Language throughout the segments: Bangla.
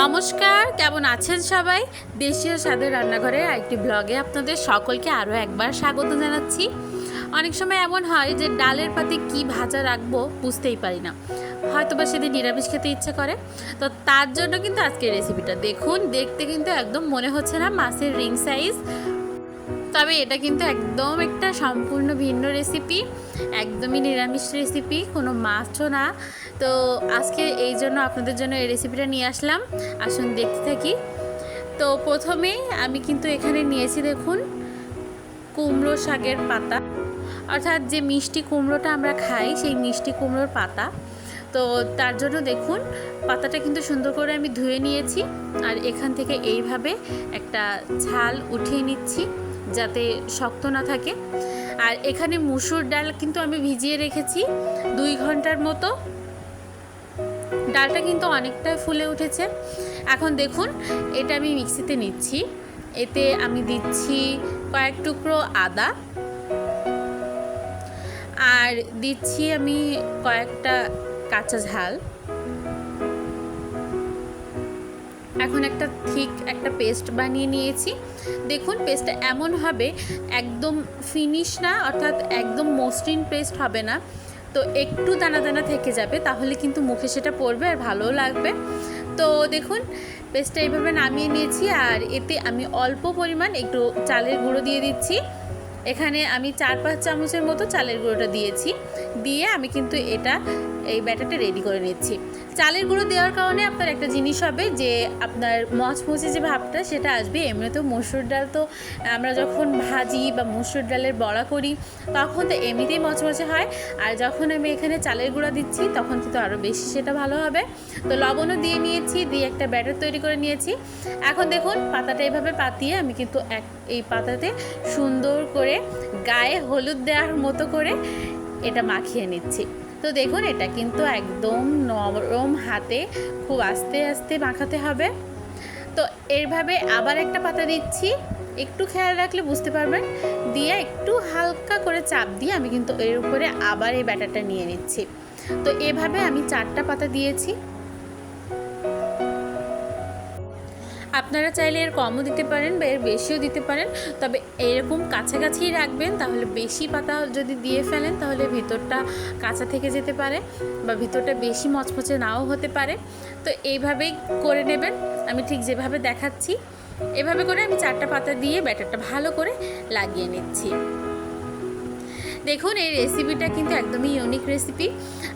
নমস্কার, কেমন আছেন সবাই? দেশীয় স্বাদের রান্নাঘরে একটি ব্লগে আপনাদের সকলকে আরও একবার স্বাগত জানাচ্ছি। অনেক সময় এমন হয় যে ডালের পাতে কি ভাজা রাখব বুঝতেই পারি না। হয়তো বা সেদিন নিরামিষ খেতে ইচ্ছে করে। তো তার জন্য কিন্তু আজকের রেসিপিটা দেখুন, দেখতে কিন্তু একদম মনে হচ্ছে না মাছের রিং সাইজ তবে এটা কিন্তু একদম একটা সম্পূর্ণ ভিন্ন রেসিপি একদমই নিরামিষ রেসিপি কোনো মাছও না। তো আজকে এই জন্য আপনাদের জন্য এই রেসিপিটা নিয়ে আসলাম। আসুন দেখতে থাকি। তো প্রথমে আমি কিন্তু এখানে নিয়েছি দেখুন, কুমড়ো শাকের পাতা। অর্থাৎ যে মিষ্টি কুমড়োটা আমরা খাই, সেই মিষ্টি কুমড়োর পাতা। তো তার জন্য দেখুন, পাতাটা কিন্তু সুন্দর করে আমি ধুয়ে নিয়েছি। আর এখান থেকে এইভাবে একটা ঝাল উঠিয়ে নিচ্ছি। যাতে শক্ত না থাকে। আর এখানে মুসুর ডাল কিন্তু আমি ভিজিয়ে রেখেছি দুই ঘণ্টার মতো। ডালটা কিন্তু অনেকটাই ফুলে উঠেছে। এখন দেখুন, এটা আমি মিক্সিতে নিচ্ছি। এতে আমি দিচ্ছি কয়েক টুকরো আদা। আর দিচ্ছি আমি কয়েকটা কাঁচা ঝাল। এখন একটা ঠিক একটা পেস্ট বানিয়ে নিয়েছি। দেখুন পেস্টটা এমন হবে, একদম ফিনিশ না, অর্থাৎ একদম মসৃণ পেস্ট হবে না। তো একটু দানা দানা থেকে যাবে, তাহলে কিন্তু মুখে সেটা পড়বে আর ভালোও লাগবে। তো দেখুন পেস্টটা এইভাবে নামিয়ে নিয়েছি, আর এতে আমি অল্প পরিমাণ একটু চালের গুঁড়ো দিয়ে দিচ্ছি। এখানে আমি চার পাঁচ চামচের মতো চালের গুঁড়োটা দিয়েছি। দিয়ে আমি কিন্তু এটা এই ব্যাটারটা রেডি করে নিচ্ছি। চালের গুঁড়ো দেওয়ার কারণে আপনার একটা জিনিস হবে যে, আপনার মচমচে যে ভাবটা সেটা আসবে। এমনিতেও মসুর ডাল তো আমরা যখন ভাজি বা মসুর ডালের বড়া করি, তখন তো এমনিতেই মচমচে হয়। আর যখন আমি এখানে চালের গুঁড়া দিচ্ছি, তখন কিন্তু আরও বেশি সেটা ভালো হবে। তো লবণও দিয়ে নিয়েছি, দিয়ে একটা ব্যাটার তৈরি করে নিয়েছি। এখন দেখুন, পাতাটা এভাবে পাতিয়ে আমি কিন্তু এক, এই পাতাতে সুন্দর করে গায়ে হলুদ দেওয়ার মতো করে এটা মাখিয়ে নিচ্ছি। তো দেখুন, এটা কিন্তু একদম নরম হাতে খুব আস্তে আস্তে মাখাতে হবে। তো এইভাবে আবার একটা পাতা দিচ্ছি। একটু খেয়াল রাখলে বুঝতে পারবেন। দিয়ে একটু হালকা করে চাপ দিয়ে আমি কিন্তু এর উপরে আবার এই ব্যাটারটা নিয়ে নিচ্ছি। তো এভাবে আমি চারটা পাতা দিয়েছি। আপনারা চাইলে এর কমও দিতে পারেন বা এর বেশিও দিতে পারেন, তবে এরকম কাছাকাছিই রাখবেন, তাহলে বেশি পাতা যদি দিয়ে ফেলেন, তাহলে ভিতরটা কাঁচা থেকে যেতে পারে বা ভিতরটা বেশি মচমচে নাও হতে পারে। তো এইভাবেই করে নেবেন, আমি ঠিক যেভাবে দেখাচ্ছি, এভাবে করে আমি চারটা পাতা দিয়ে ব্যাটারটা ভালো করে লাগিয়ে নিচ্ছি। দেখুন, এই রেসিপিটা কিন্তু একদমই ইউনিক রেসিপি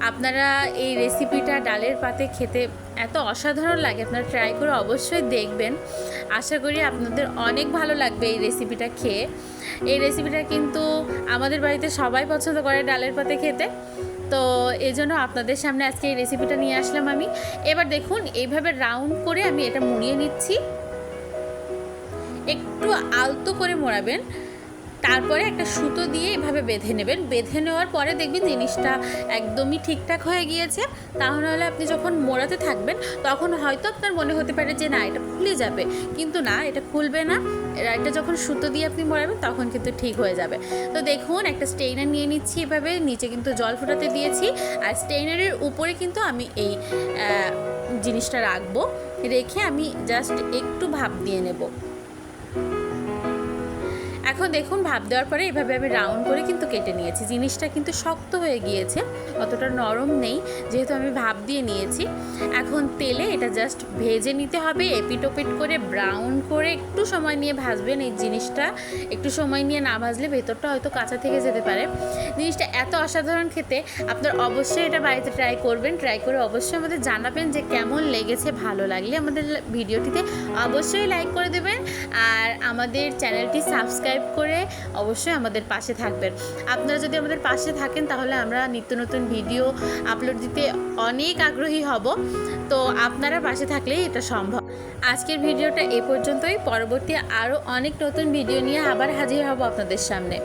আপনারা এই রেসিপিটা ডালের পাতে খেতে এত অসাধারণ লাগে, আপনারা ট্রাই করে অবশ্যই দেখবেন। আশা করি আপনাদের অনেক ভালো লাগবে এই রেসিপিটা খেয়ে। এই রেসিপিটা কিন্তু আমাদের বাড়িতে সবাই পছন্দ করে ডালের পাতে খেতে। তো এই জন্য আপনাদের সামনে আজকে এই রেসিপিটা নিয়ে আসলাম আমি। এবার দেখুন, এইভাবে রাউন্ড করে আমি এটা মুড়িয়ে নিচ্ছি। একটু আলতো করে মোড়াবেন। তারপরে একটা সুতো দিয়ে এভাবে বেঁধে নেবেন। বেঁধে নেওয়ার পরে দেখবেন জিনিসটা একদমই ঠিকঠাক হয়ে গিয়েছে। তাহলে হলে আপনি যখন মোড়াতে থাকবেন, তখন হয়তো আপনার মনে হতে পারে যে, না, এটা খুলে যাবে। কিন্তু না, এটা খুলবে না। এটা যখন সুতো দিয়ে আপনি মোড়াবেন, তখন কিন্তু ঠিক হয়ে যাবে। তো দেখুন, একটা স্টেইনার নিয়ে নিচ্ছি এভাবে। নিচে কিন্তু জল ফোটাতে দিয়েছি। আর স্টেইনারের উপরে কিন্তু আমি এই জিনিসটা রাখব। রেখে আমি জাস্ট একটু ভাপ দিয়ে নেব। এখন দেখুন, ভাপ দেওয়ার পরে এভাবে আমি রাউন্ড করে কিন্তু কেটে নিয়েছি। জিনিসটা কিন্তু শক্ত হয়ে গিয়েছে, অতটা নরম নেই, যেহেতু আমি ভাপ দিয়ে নিয়েছি। এখন তেলে এটা জাস্ট ভেজে নিতে হবে, এপিটোপিট করে ব্রাউন করে একটু সময় নিয়ে ভাজবেন এই জিনিসটা। একটু সময় নিয়ে না ভাজলে ভেতরটা হয়তো কাঁচা থেকে যেতে পারে। জিনিসটা এত অসাধারণ খেতে, আপনার অবশ্যই এটা বাড়িতে ট্রাই করবেন। ট্রাই করে অবশ্যই আমাদের জানাবেন যে কেমন লেগেছে, ভালো লাগলে আমাদের ভিডিওটিতে অবশ্যই লাইক করে দেবেন। আর আমাদের চ্যানেলটি সাবস্ক্রাইব করে অবশ্যই আমাদের পাশে থাকবেন। আপনারা যদি আমাদের পাশে থাকেন, তাহলে আমরা নিত্য নতুন ভিডিও আপলোড দিতে অনেক আগ্রহী হব। তো আপনারা পাশে থাকলেই এটা সম্ভব। আজকের ভিডিওটা এ পর্যন্তই। পরবর্তী আরও অনেক নতুন ভিডিও নিয়ে আবার হাজির হব আপনাদের সামনে।